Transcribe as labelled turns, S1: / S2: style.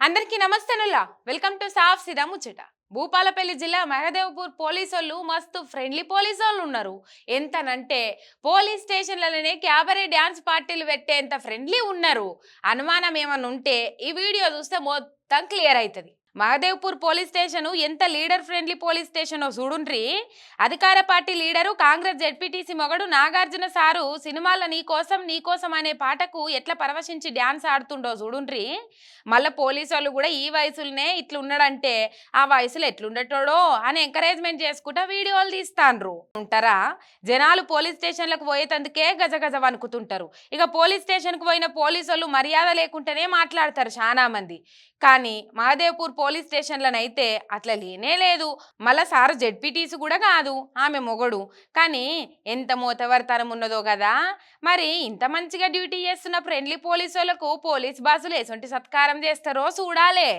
S1: అందరికీ నమస్తేనుల్లా welcome to సాఫ్ సిదా ముచ్చట. భూపాలపల్లి జిల్లా మహదేవ్పూర్ పోలీసు వాళ్ళు మస్తు ఫ్రెండ్లీ పోలీసు వాళ్ళు ఉన్నారు ఎంతనంటే పోలీస్ స్టేషన్లలోనే క్యాబరే డ్యాన్స్ పార్టీలు పెట్టేంత ఫ్రెండ్లీ ఉన్నారు. అనుమానం ఏమన్నా ఉంటే ఈ వీడియో చూస్తే మొత్తం క్లియర్ అవుతుంది మహదేవ్పూర్ పోలీస్ స్టేషన్ ఎంత లీడర్ ఫ్రెండ్లీ పోలీస్ స్టేషనో చూడుండ్రి. అధికార పార్టీ లీడరు కాంగ్రెస్ జడ్పీటీసీ మొగడు నాగార్జున సారు సినిమాల నీ కోసం అనే పాటకు ఎట్లా పరవశించి డ్యాన్స్ ఆడుతుండో చూడుండ్రి. మళ్ళీ పోలీసు వాళ్ళు కూడా ఈ వయసులోనే ఇట్లున్నాడంటే ఆ వయసులో ఎట్లుండటోడో అని ఎంకరేజ్మెంట్ చేసుకుంటా వీడియోలు తీస్తాండ్రు. ఉంటారా? జనాలు పోలీస్ స్టేషన్లకు పోయేటందుకే గజగజ వణుకుతుంటారు. ఇక పోలీస్ స్టేషన్కి పోయిన పోలీసు వాళ్ళు మర్యాద లేకుంటేనే మాట్లాడతారు చాలా మంది. కానీ మహాదేవ్పూర్ పోలీస్ స్టేషన్లనైతే అట్లా లేనే లేదు. మళ్ళా సారు జెడ్పీటీసీ కూడా కాదు ఆమె మొగడు. కానీ ఎంత మోతవర్తనం ఉన్నదో కదా! మరి ఇంత మంచిగా డ్యూటీ చేస్తున్న ఫ్రెండ్లీ పోలీసు వాళ్ళకు పోలీస్ బాసులు ఎటువంటి సత్కారం చేస్తారో చూడాలే.